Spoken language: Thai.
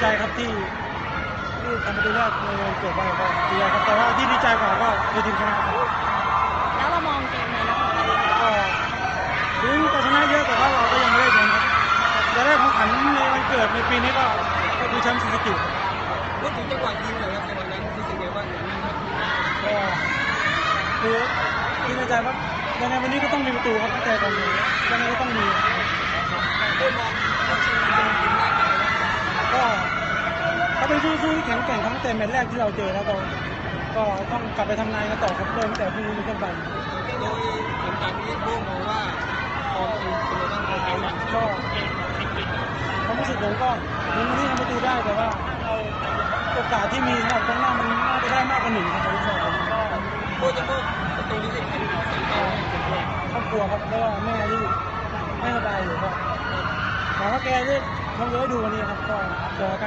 ใจครับที่ที่ทำประตูแรกในวันเกิดไปก็ดีใจครับแต่ว่าที่ดีใจกว่าก็คือทีมชนะครับแล้วเรามองเกมในนัดต่อไปยังไงก็ถึงจะชนะเยอะแต่ว่าเราก็ยังไม่ได้แชมป์ครับจะได้ของขวัญในวันเกิดในปีนี้ก็ก็คือแชมป์ซีซั่นกิพูดถึงจังหวะยิงหน่อยครับในวันนั้นรู้สึกไงบ้างอย่างนี้ครับก็คือคิดในใจว่ายังไงวันนี้ก็ต้องมีประตูครับตั้งแต่ตอนนี้ยังไงก็ต้องมีได้มองว่าทีมเป็นทีมแรกเลยนะ ก็ก็เป็น สู้สู้ที่แข็งแกร่งทั้งแต่แมตช์แรกที่เราเจอแล้วก็ก็ต้องกลับไปทำงานกันต่อครับเริ่มแต่พรุ่งนี้เป็นต้นไปโดยหลังจากนี้โบ้มองว่าฟอร์มทีมเป็นยังไงบ้างครับก็ความรู้สึกผมก็ถึงวันนี้ทำประตูได้แต่ว่าเราโอกาสที่มีสำหรับข้างหน้ามันน่าจะได้มากกว่าหนึ่งครับผมก็โบ้จะมอบประตูนี้เป็นให้กับเรครอบครัวครับแล้วก็แม่ที่ไม่สบายอยู่ก็หวังว่าแกจะคงจะได้ดูวันนี้ครับก็ เดี๋ยวอาก